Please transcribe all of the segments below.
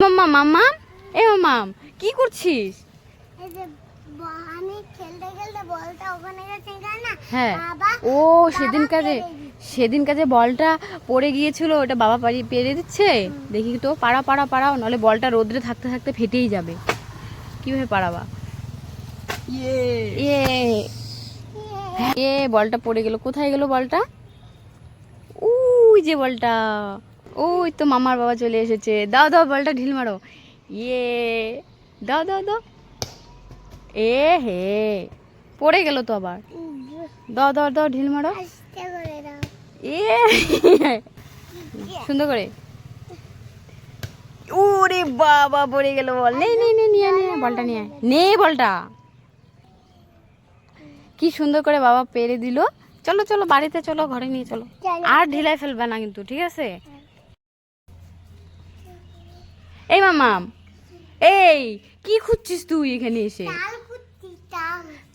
মাম্মা মাম্মা এ মাম্মাম কি করছিস? এই যে ব- আমি খেলতে খেলতে বলটা ওখানে গেছে না হ্যাঁ। ও সেদিন কাজে সেদিন কাজে বলটা পড়ে গিয়েছিল ওটা বাবা পারি পেরে দিচ্ছে। দেখি তো পাড়া পাড়া পাড়াও নাহলে বলটা রোদ্রে থাকতে থাকতে ফেটেই যাবে। কীভাবে পাড়াবা? ইয়ে। এ বলটা পড়ে গেল। কোথায় গেল বলটা? ওই যে বলটা। ওই তো মামার বাবা চলে এসেছে। দাও দাও বলটা ঢিল মারো। ইয়ে দাও দাও দাও। এ হে পড়ে গেল তো আবার। দাও দাও দাও ঢিল মারো। এ সুন্দর করে। ওরে বাবা পড়ে গেল বল। নেই নেই নে নিয়ে নে বলটা নিয়ে। নে বলটা। কি সুন্দর করে বাবা পেরে দিল। চলো চলো বাড়িতে চলো ঘরে নিয়ে চলো। চলো। আর ঢিলাই ফেলবে না কিন্তু ঠিক আছে? এই মামাম এই কি খুঁজছিস তুই এখানে এসে?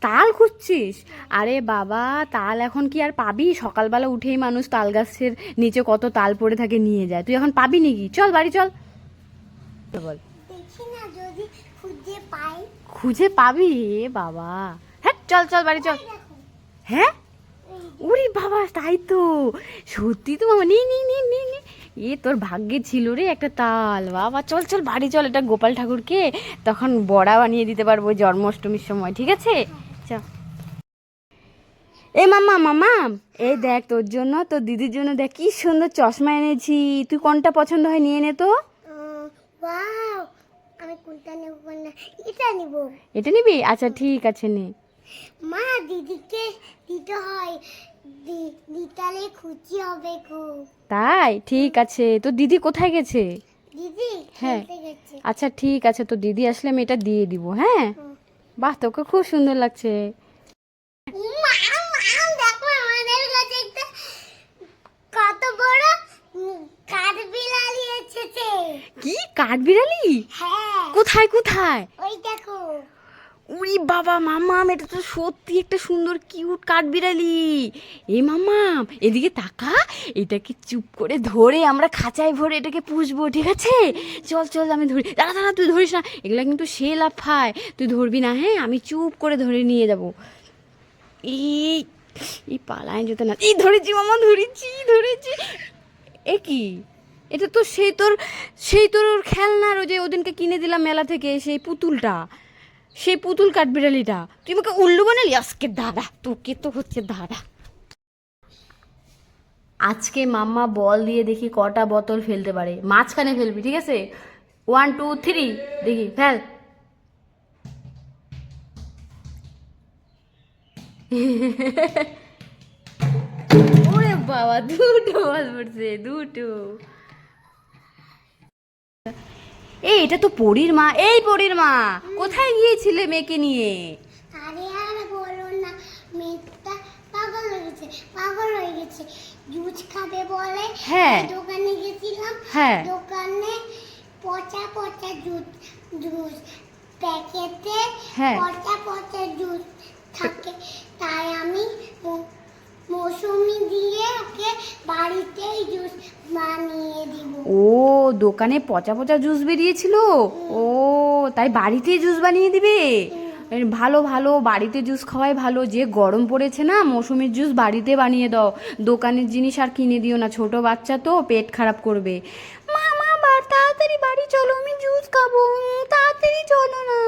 তাল খুঁজছিস আরে বাবা তাল এখন কি আর পাবি? সকালবেলা উঠেই মানুষ তাল গাছের নিচে কত তাল পড়ে থাকে নিয়ে যায়। তুই এখন পাবি নাকি? চল বাড়ি চল। বল। খুঁজে পাবি? বাবা। হ্যাঁ চল চল বাড়ি চল। হ্যাঁ? ওরে বাবা তাই তো। সত্যি তো মামা নি নি নি নি। এ তোর ভাগ্যে ছিল রে একটা তাল বাবা। চল চল বাড়ি চল এটা গোপাল ঠাকুরকে তখন বড়া বানিয়ে দিতে পারব জন্মাষ্টমীর সময় ঠিক আছে? চল এ মামা মামা এই দেখ তোর জন্য তোর দিদির জন্য দেখ কি সুন্দর চশমা এনেছি। তুই কোনটা পছন্দ হয় নিয়ে নে তো। আমি কোনটা নেব কোনটা এটা নেব। এটা নিবি? আচ্ছা ঠিক আছে নে। মা দিদিকে দিতে হয়। খুশি হবে খুব। তাই? ঠিক আছে। তো দিদি কোথায় গেছে? দিদি হ্যাঁ। আচ্ছা ঠিক আছে। তো দিদি আসলে আমি এটা দিয়ে দিব হ্যাঁ? বাহ তোকে খুব সুন্দর লাগছে। কত বড় কাঠবিড়ালি এসেছে। কি? কাঠবিড়ালি? হ্যাঁ। কোথায় কোথায়? ওই দেখো। উরি বাবা মামাম এটা তো সত্যি একটা সুন্দর, কিউট কাঠবিড়ালি। এ মামাম এদিকে তাকা, এটাকে চুপ করে ধরে আমরা খাঁচায় ভরে এটাকে পুষবো, ঠিক আছে? চল চল, আমি ধরি। দাঁড়া দাঁড়া, তুই ধরিস না। এগুলা কিন্তু সে লাফায় তুই ধরবি না হ্যাঁ? আমি চুপ করে ধরে নিয়ে যাব। এই এই পালায় যেতে না। এই, ধরেছি মামা, ধরেছি ধরেছি। এ কি? এটা তো সেই তোর সেই তোর ওর খেলনার ওই যে ওদিনকে কিনে দিলাম মেলা থেকে, সেই পুতুলটা। সেই পুতুল কাঠবিড়ালিটা। তুই আমাকে উল্লু বানালি? আজকে দাঁড়া, তোকে তো হচ্ছে দাঁড়া। আজকে মাম্মা বল দিয়ে দেখি কটা বোতল ফেলতে পারে। মাঝখানে ফেলবি, ঠিক আছে? ওয়ান টু থ্রি দেখি, ফেল। ওরে বাবা, দুটো বল পড়ছে, দুটো। এই এটা তো পরীর মা এই পরীর মা কোথায় গিয়েছিলে মেয়েকে নিয়ে আরে আর বলো না মেয়েটা পাগল হয়ে গেছে পাগল হয়ে গেছে জুস খাবে বলে হ্যাঁ। দোকানে গেছিলাম হ্যাঁ। দোকানে পচা পচা জুস জুস প্যাকেটে হ্যাঁ। পচা পচা ও, দোকানে পচা পচা জুস বেরিয়েছিল? ও, তাই বাড়িতে জুস বানিয়ে দিবে? ভালো ভালো, বাড়িতে জুস খাওয়াই ভালো। যে গরম পড়েছে না, মৌসুমির জুস বাড়িতে বানিয়ে দাও। দোকানের জিনিস আর কিনে দিও না, ছোট বাচ্চা তো পেট খারাপ করবে। মামা তাড়াতাড়ি বাড়ি চলো, আমি জুস খাব। তাড়াতাড়ি চলো না।